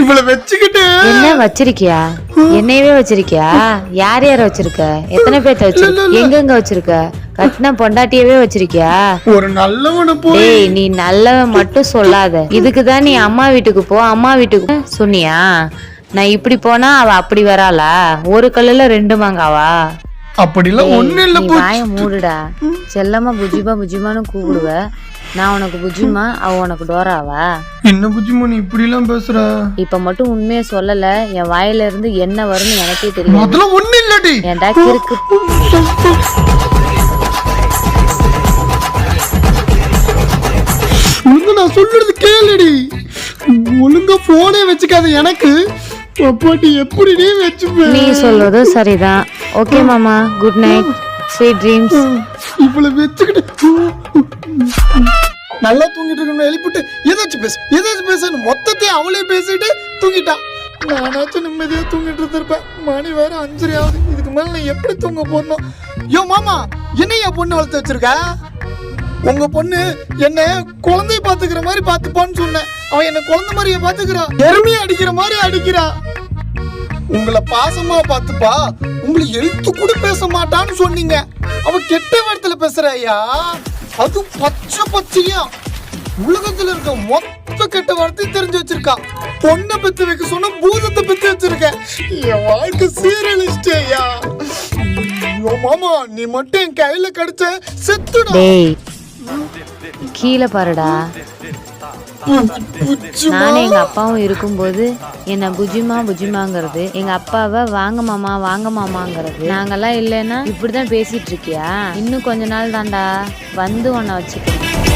இவளை வச்சுக்கிட்டு. என்ன வச்சிருக்கியா? என்னையவே வச்சிருக்கியா? யார் யார வச்சிருக்க? எத்தனை பேர்த்த வச்சிருக்க எங்கெங்க வச்சிருக்க? கட்டின பொண்டாட்டியவே வச்சிருக்கியா? ஒரு நல்லவனை போய் நீ நல்லவன் மட்டும் சொல்லாத. இதுக்கு தான் நீ அம்மா வீட்டுக்கு போ அம்மா வீட்டுக்கு சொன்னியா? நான் இப்படி போனா அவ அப்படி வராளா? ஒரு கல்லுல ரெண்டு மாங்காவா? அப்படிலாம் ஒண்ணு இல்ல மூடுடா. செல்லம்மா புஜிமா புஜிமான்னு கூப்பிடுவ. நான் உனக்கு புஜிமா அவ உனக்கு டோராவா? என்ன புஜிமா நீ இப்படி எல்லாம் பேசுற? இப்ப மட்டும் உண்மையை சொல்லல என் வாயில இருந்து என்ன வரும்னு எனக்கே தெரியும் அதெல்லாம் ஒண்ணு இல்லடி. ஏன்டா கிறுக்கு? ஒழுங்கா நான் சொல்றது கேளுடி. ஒழுங்கா போனே வச்சுக்காத எனக்கு. அப்பாட்டி எப்படி நீ வச்சுப்ப? நீ சொல்றதும் சரிதான். ஓகே மாமா. குட் நைட் ஸ்வீட் ட்ரீம்ஸ் இவ்வளவு வச்சுக்கிட்டு. நல்லா தூங்கிட்டு இருக்கணும் எழுப்பிட்டு ஏதாச்சும் பேசு ஏதாச்சும் பேசு மொத்தத்தையும் அவளே பேசிட்டு தூங்கிட்டான் நானாச்சும் நிம்மதியா தூங்கிட்டு இருந்திருப்பேன். மணி வேற அஞ்சரை ஆகுது. இதுக்கு மேல நான் எப்படி தூங்க போடணும் யோ மாமா என்னையா பொண்ணு வளர்த்து வச்சிருக்க? உங்க பொண்ணு என்ன குழந்தை பாத்துக்கிற மாதிரி பாத்துப்பான்னு சொன்னேன். அவன் என்ன குழந்தை மாதிரியே பாத்துக்கிறான் எருமையை அடிக்கிற மாதிரி அடிக்கிறா. உங்களை பாசமா பாத்துப்பா உங்களை எழுத்து கூட பேச மாட்டான்னு சொன்னீங்க. அவ கெட்ட வார்த்தையில பேசுற ஐயா. அது பச்சை பச்சையா. உலகத்துல இருக்க மொத்த கெட்ட வார்த்தை தெரிஞ்சு வச்சிருக்கா. பொண்ணை பத்தி வைக்க சொன்ன பூதத்தை பத்தி வச்சிருக்க என் வாழ்க்கை சீரழிச்சிட்டே ஐயா. மாமா நீ மட்டும் என் கையில கிடைச்ச செத்துடா. கீழே பாருடா. புச்சுமா. நானே எங்க அப்பாவும் இருக்கும்போது என்ன புஜிமா புஜிமாங்கிறது எங்க அப்பாவை வாங்க மாமா வாங்க மாமாங்கிறது நாங்கெல்லாம் இல்லைன்னா இப்படிதான் பேசிட்டு இருக்கியா இன்னும் கொஞ்ச நாள் தான்டா வந்து உன்னை வச்சுக்கிறேன்